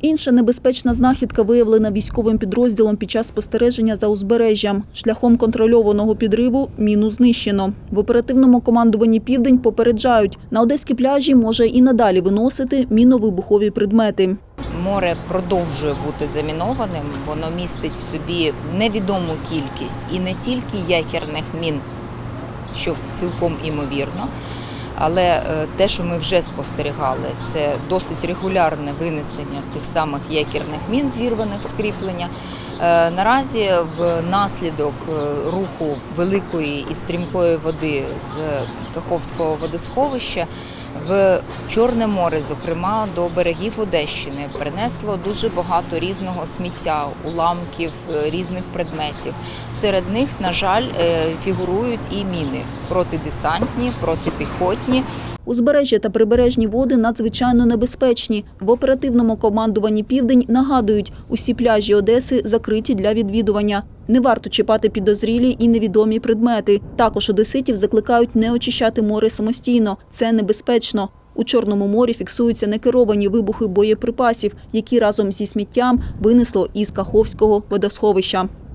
Інша небезпечна знахідка виявлена військовим підрозділом під час спостереження за узбережжям. Шляхом контрольованого підриву міну знищено. В оперативному командуванні Південь попереджають, на одеські пляжі може і надалі виносити міновибухові предмети. Море продовжує бути замінованим. Воно містить в собі невідому кількість і не тільки якірних мін, що цілком імовірно. Але е, те, що ми вже спостерігали, це досить регулярне винесення тих самих якірних мін, зірваних з кріплення. Е, Наразі внаслідок е, руху великої і стрімкої води з Каховського водосховища в Чорне море, зокрема до берегів Одещини, принесло дуже багато різного сміття, уламків, різних предметів. Серед них, на жаль, фігурують і міни протидесантні, протипіхотні. Узбережжя та прибережні води надзвичайно небезпечні. В оперативному командуванні Південь нагадують, усі пляжі Одеси закриті для відвідування. Не варто чіпати підозрілі і невідомі предмети. Також одеситів закликають не очищати море самостійно. Це небезпечно. У Чорному морі фіксуються некеровані вибухи боєприпасів, які разом зі сміттям винесло із Каховського водосховища.